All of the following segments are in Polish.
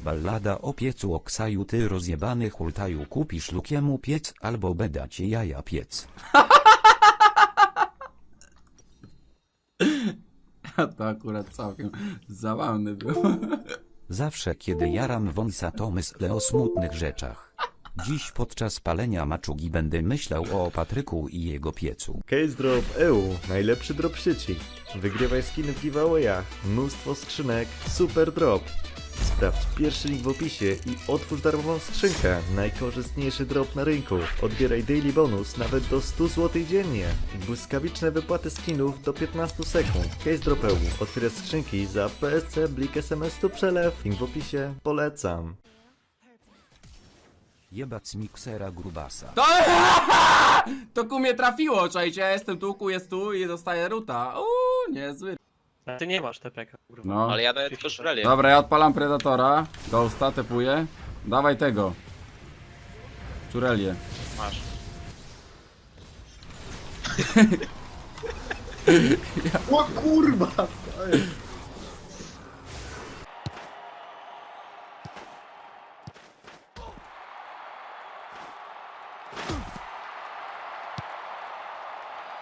Ballada o piecu oksaju ty rozjebany hultaju kupisz lukiemu piec albo beda cię jaja piec. To akurat całkiem zabawny był. Zawsze kiedy jaram wąsa to myślę o smutnych rzeczach. Dziś podczas palenia maczugi będę myślał o Patryku i jego piecu. Case Drop EU, najlepszy drop sieci. Wygrywaj skiny w giveawayach, mnóstwo skrzynek, super drop. Sprawdź pierwszy link w opisie i otwórz darmową skrzynkę. Najkorzystniejszy drop na rynku. Odbieraj daily bonus nawet do 100 zł dziennie. Błyskawiczne wypłaty skinów do 15 sekund. Case Drop EU. Otwieraj skrzynki za PSC, Blik SMS tu przelew. Link w opisie. Polecam. Jebac miksera grubasa. To, to ku mnie trafiło, czajcie, ja jestem tu, ku jest tu i dostaję ruta. Uuu, niezły. A ty nie masz TPK, kurwa. No. Ale ja daję tylko szurelię. Dobra, ja odpalam Predatora. Ghosta tepuję. Dawaj tego. Czurelię. Masz. O kurwa! Co jest?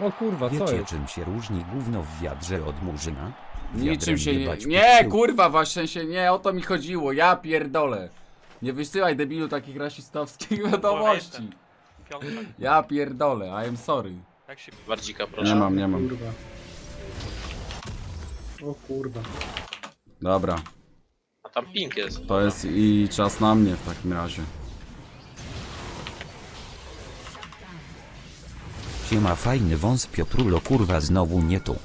O kurwa, co Wiecie jest? czym się różni gówno w wiadrze od murzyna? Niczym Wiadrem się nie... jebać Nie, kurwa, właśnie się nie, o to mi chodziło, ja pierdolę. Nie wysyłaj debilu takich rasistowskich wiadomości. Ja pierdolę, I am sorry. Jak się Bardzika proszę. Nie mam, nie mam. Kurwa. O kurwa. Dobra, A tam pink jest. to jest i czas na mnie w takim razie. Siema fajny wąs Piotrulo kurwa znowu nie tu.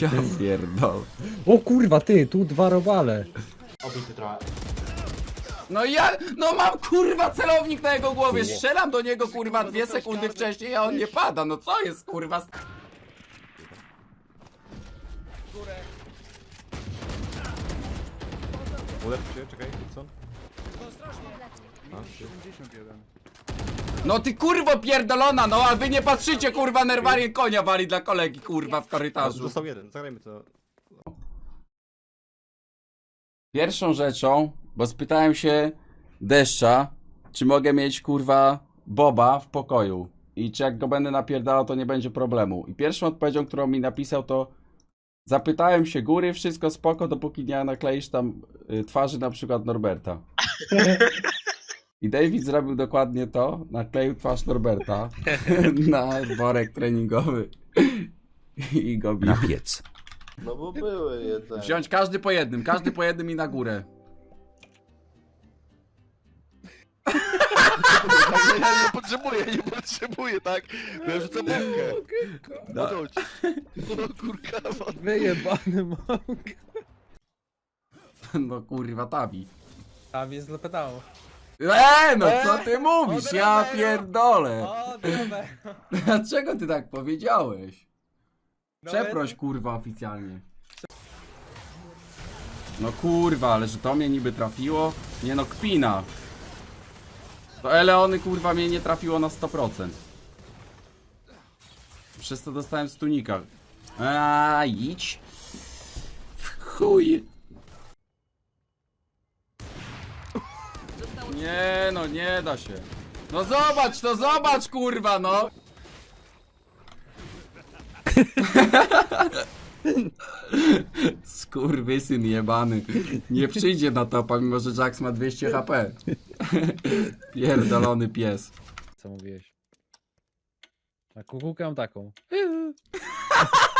Ja pierdolę. O kurwa, ty, tu dwa robale. No ja, no mam kurwa celownik na jego głowie, strzelam do niego kurwa dwie sekundy wcześniej, a on nie pada, no co jest kurwa? No ty kurwo pierdolona, no a wy nie patrzycie kurwa nerwarię konia wali dla kolegi kurwa w korytarzu. Został jeden, zagrajmy to. Pierwszą rzeczą, bo spytałem się deszcza, czy mogę mieć kurwa Boba w pokoju i czy jak go będę napierdalał, to nie będzie problemu. I pierwszą odpowiedzią, którą mi napisał, to zapytałem się góry, wszystko spoko, dopóki nie nakleisz tam y, twarzy na przykład Norberta. I David zrobił dokładnie to, nakleił twarz Norberta na worek treningowy i go bił. Na piec. No bo były jedzenie. Wziąć każdy po jednym, każdy po jednym i na górę. Ja nie potrzebuję, nie potrzebuję, tak? Bo ja rzucę bombkę. Da. Chodź. O kurka, Wyjebany mąk. No kurwa tabi. Tam jest lepedało. Eee, no co ty mówisz? Ja no. pierdolę. O, dobra. Dlaczego ty tak powiedziałeś? No, Przeproś kurwa oficjalnie. No kurwa, ale że to mnie niby trafiło? Nie no, kpina. To Eleony kurwa mnie nie trafiło na 100%. Przez to dostałem stunika. A idź. W Chuj. Nie no, nie da się. No zobacz, no zobacz kurwa no. Skurwysyn jebany. Nie przyjdzie na topa, mimo że Jax ma 200 HP. Pierdolony pies. Co mówiłeś? A kukułkę mam taką.